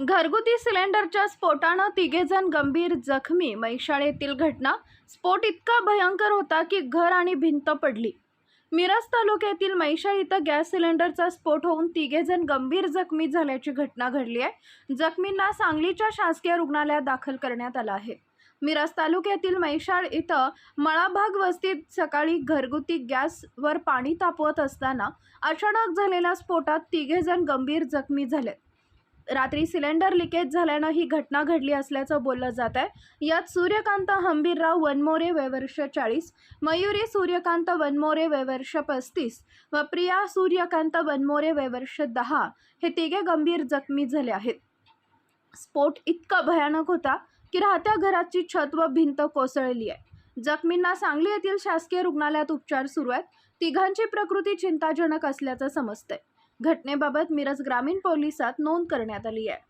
घरगुती सिलेंडरच्या स्फोटानं तिघेजण गंभीर जखमी. मैशाळेतील घटना. स्फोट इतका भयंकर होता की घर आणि भिंत पडली. मिरज तालुक्यातील मैशाळ इथं गॅस सिलेंडरचा स्फोट होऊन तिघेजण गंभीर जखमी झाल्याची घटना घडली आहे. जखमींना सांगलीच्या शासकीय रुग्णालयात दाखल करण्यात आलं आहे. मिरज तालुक्यातील मैशाळ इथं मळाभाग वस्तीत सकाळी घरगुती गॅसवर पाणी तापवत असताना अचानक झालेल्या स्फोटात तिघेजण गंभीर जखमी झालेत रात्री सिलेंडर लिकेज झाल्यानं ही घटना घडली असल्याचं बोललं जात आहे. यात सूर्यकांत हंबीरराव वनमोरे वयवर्ष चाळीस मयुरी सूर्यकांत वनमोरे वयवर्ष पस्तीस व प्रिया सूर्यकांत वनमोरे वयवर्ष दहा हे तिघे गंभीर जखमी झाले आहेत. स्फोट इतका भयानक होता की राहत्या घराची छत व भिंत कोसळली आहे. जखमींना सांगली येथील शासकीय रुग्णालयात उपचार सुरू आहेत. तिघांची प्रकृती चिंताजनक असल्याचं समजतंय. घटनेबाबत मिरज ग्रामीण पोलिसात नोंद करण्यात आली आहे.